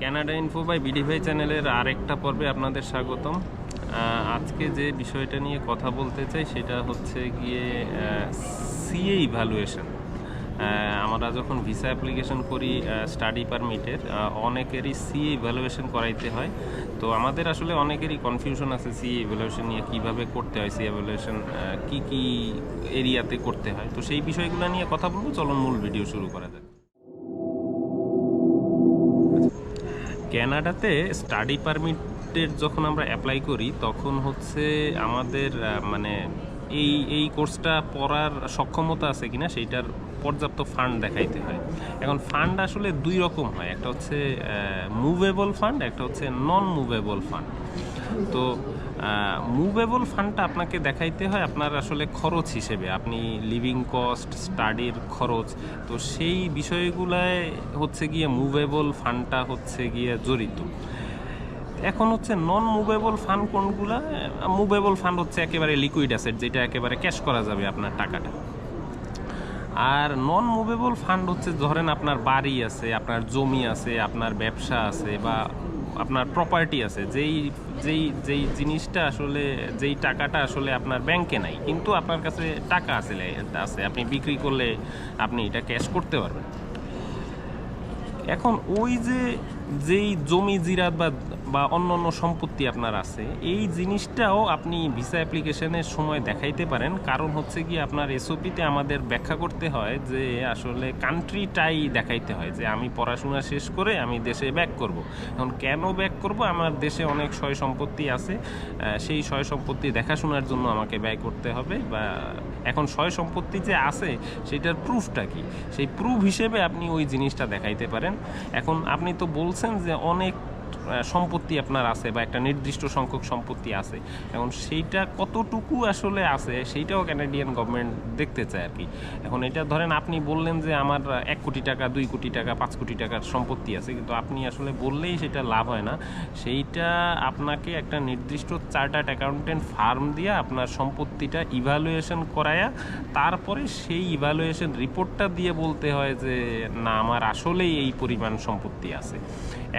Canada info by বিডিভাই চ্যানেলের আরেকটা পর্বে আপনাদের স্বাগতম। আজকে যে বিষয়টা নিয়ে কথা বলতে চাই সেটা হচ্ছে গিয়ে সিএ ইভ্যালুয়েশন আমরা যখন ভিসা অ্যাপ্লিকেশন করি স্টাডি পারমিটের অনেকেরই সিএ ইভ্যালুয়েশন করাইতে হয়। তো আমাদের আসলে অনেকেরই কনফিউশন আছে সিএ ইভ্যালুয়েশন নিয়ে, কীভাবে করতে হয় সিএ ইভ্যালুয়েশন কী কী এরিয়াতে করতে হয়। তো সেই বিষয়গুলো নিয়ে কথা বলব। চলুন মূল ভিডিও শুরু করা যাক। ক্যানাডাতে স্টাডি পারমিটের যখন আমরা অ্যাপ্লাই করি, তখন হচ্ছে আমাদের মানে এই এই কোর্সটা পড়ার সক্ষমতা আছে কিনা সেইটার পর্যাপ্ত ফান্ড দেখাইতে হয়। এখন ফান্ড আসলে দুই রকম হয়, একটা হচ্ছে মুভেবল ফান্ড একটা হচ্ছে নন মুভেবল ফান্ড তো মুভেবল ফান্ডটা আপনাকে দেখাইতে হয় আপনার আসলে খরচ হিসেবে। আপনি লিভিং কস্ট স্টাডির খরচ। তো সেই বিষয়গুলায় হচ্ছে গিয়ে মুভেবল ফান্ডটা হচ্ছে গিয়ে জড়িত। এখন হচ্ছে নন মুভেবল ফান্ড কোনগুলা? মুভেবল ফান্ড হচ্ছে একেবারে লিকুইড অ্যাসেট যেটা একেবারে ক্যাশ করা যাবে আপনার টাকাটা। আর নন মুভেবল ফান্ড হচ্ছে ধরেন আপনার বাড়ি আছে, আপনার জমি আছে, আপনার ব্যবসা আছে, বা আপনার প্রপার্টি আছে, যেই যেই যেই জিনিসটা আসলে, যেই টাকাটা আসলে আপনার ব্যাংকে নাই, কিন্তু আপনার কাছে টাকা আছে আছে, আপনি বিক্রি করলে আপনি এটা ক্যাশ করতে পারবেন। এখন ওই যে যেই জমি জিরাত বা বা অন্য অন্য সম্পত্তি আপনার আছে, এই জিনিসটাও আপনি ভিসা অ্যাপ্লিকেশনের সময় দেখাইতে পারেন। কারণ হচ্ছে কি, আপনার এসওপিতে আমাদের ব্যাখ্যা করতে হয় যে, আসলে কান্ট্রিটাই দেখাইতে হয় যে, আমি পড়াশোনা শেষ করে আমি দেশে ব্যাক করব। এখন কেন ব্যাক করব? আমার দেশে অনেক সয় সম্পত্তি আছে সেই সয় সম্পত্তি দেখাশোনার জন্য আমাকে ব্যয় করতে হবে বা, এখন সয় সম্পত্তি যে আছে, সেটার প্রুফটা কি? সেই প্রুফ হিসেবে আপনি ওই জিনিসটা দেখাইতে পারেন। এখন আপনি তো বলছেন যে অনেক আহ, সম্পত্তি আপনার আছে বা একটা নির্দিষ্ট সংখ্যক সম্পত্তি আছে। এখন সেইটা কতটুকু আসলে আছে সেইটাও ক্যানাডিয়ান গভর্নমেন্ট দেখতে চায় আর কি। এখন এটা ধরেন আপনি বললেন যে আমার এক কোটি টাকা দুই কোটি টাকা পাঁচ কোটি টাকার সম্পত্তি আছে কিন্তু আপনি আসলে বললেই সেটা লাভ হয় না। সেইটা আপনাকে একটা নির্দিষ্ট চার্টার্ড অ্যাকাউন্টেন্ট ফার্ম দিয়ে আপনার সম্পত্তিটা ইভ্যালুয়েশন করায়া তারপরে সেই ইভ্যালুয়েশন রিপোর্টটা দিয়ে বলতে হয় যে না আমার আসলেই এই পরিমাণ সম্পত্তি আছে।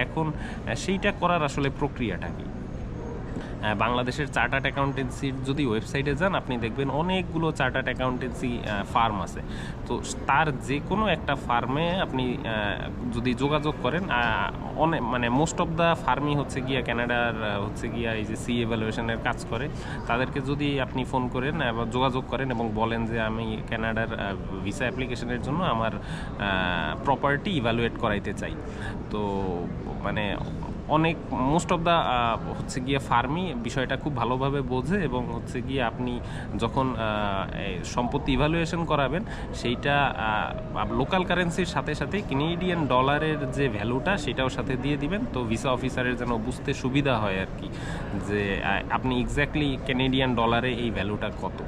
এখন আহ, সেইটা করার আসলে প্রক্রিয়াটা কি? বাংলাদেশের চার্টার্ড অ্যাকাউন্টেন্সির যদি ওয়েবসাইটে যান, আপনি দেখবেন অনেকগুলো চার্টার্ড অ্যাকাউন্টেন্সি ফার্ম আছে। তো তার যে কোনো একটা ফার্মে আপনি যদি যোগাযোগ করেন অনেক মানে মোস্ট অফ দ্য ফার্মই হচ্ছে গিয়া ক্যানাডার হচ্ছে গিয়া এই যে সি এভ্যালুয়েশনের কাজ করে। তাদেরকে যদি আপনি ফোন করেন যোগাযোগ করেন এবং বলেন যে আমি ক্যানাডার ভিসা অ্যাপ্লিকেশনের জন্য আমার প্রপার্টি ইভ্যালুয়েট করাইতে চাই। তো মানে অনেক মোস্ট অফ দ্য হচ্ছে গিয়ে ফার্মি বিষয়টা খুব ভালোভাবে বোঝে এবং হচ্ছে গিয়ে আপনি যখন সম্পত্তি ইভ্যালুয়েশন করাবেন, সেইটা লোকাল কারেন্সির সাথে সাথে কেনেডিয়ান ডলারের যে ভ্যালুটা সেটাও সাথে দিয়ে দিবেন। তো ভিসা অফিসারের যেন বুঝতে সুবিধা হয় আর কি, যে আপনি এক্স্যাক্টলি কেনেডিয়ান ডলারে এই ভ্যালুটা কত।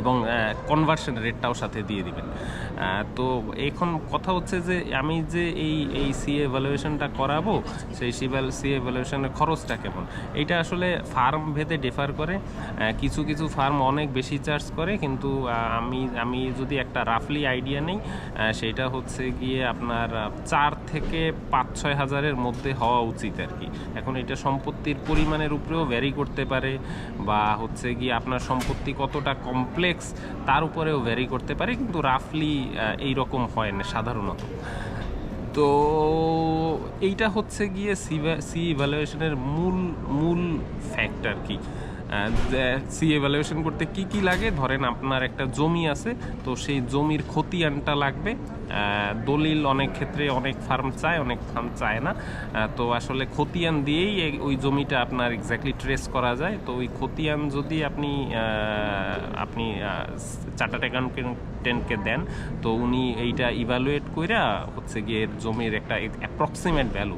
এবং কনভার্সন রেটটাও সাথে দিয়ে দিবেন। তো এখন কথা হচ্ছে যে আমি যে এই এই সি এভ্যালুয়েশনটা করাবো, সেই সি এভ্যালুয়েশনের খরচটা কেমন? এটা আসলে ফার্ম ভেদে ডিফার করে। কিছু কিছু ফার্ম অনেক বেশি চার্জ করে, কিন্তু আমি আমি যদি একটা রাফলি আইডিয়া নেই সেটা হচ্ছে গিয়ে আপনার চার থেকে পাঁচ, ছয় হাজারের মধ্যে হওয়া উচিত আর কি। এখন এটা সম্পত্তির পরিমাণের উপরেও ভ্যারি করতে পারে, বা হচ্ছে গিয়ে আপনার সম্পত্তি কতটা কমপ্লেক্স তার উপরেও ভ্যারি করতে পারে, কিন্তু রাফলি এই রকম হয় না, সাধারণত। তো এইটা হচ্ছে গিয়ে সি ইভ্যালুয়েশনের মূল মূল ফ্যাক্টর কি? সি এভ্যালুয়েশন করতে কি কি লাগে? ধরেন আপনার একটা জমি আছে, তো সেই জমির খতিয়ানটা লাগবে। দলিল অনেক ক্ষেত্রে অনেক ফার্ম চায়, অনেক ফার্ম চায় না। তো আসলে খতিয়ান দিয়েই ওই জমিটা আপনার এক্স্যাক্টলি ট্রেস করা যায়। তো ওই খতিয়ান যদি আপনি আপনি চার্টার্ড অ্যাকাউন্টেন্টকে দেন, তো উনি এইটা ইভ্যালুয়েট কইরা হচ্ছে গিয়ে জমির একটা অ্যাপ্রক্সিমেট ভ্যালু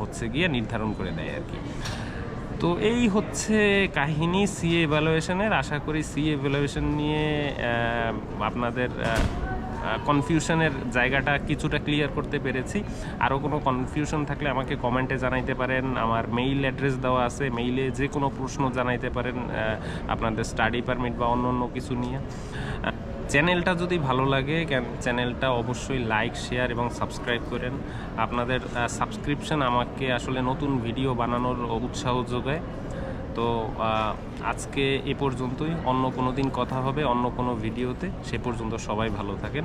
হচ্ছে গিয়ে নির্ধারণ করে দেয় আর কি। তো এই হচ্ছে কাহিনী সি এভ্যালুয়েশনের আশা করি সি এভ্যালুয়েশন নিয়ে আপনাদের কনফিউশনের জায়গাটা কিছুটা ক্লিয়ার করতে পেরেছি। আরও কোনো কনফিউশন থাকলে আমাকে কমেন্টে জানাইতে পারেন। আমার মেইল অ্যাড্রেস দেওয়া আছে। মেইলে যে কোনো প্রশ্ন জানাইতে পারেন আপনাদের স্টাডি পারমিট বা অন্য অন্য কিছু নিয়ে। চ্যানেলটা যদি ভালো লাগে চ্যানেলটা অবশ্যই লাইক, শেয়ার এবং সাবস্ক্রাইব করেন। আপনাদের সাবস্ক্রিপশান আমাকে আসলে নতুন ভিডিও বানানোর উৎসাহ যোগায়। তো আজকে এ পর্যন্তই। অন্য কোনো দিন কথা হবে, অন্য কোনো ভিডিওতে। সে পর্যন্ত সবাই ভালো থাকেন।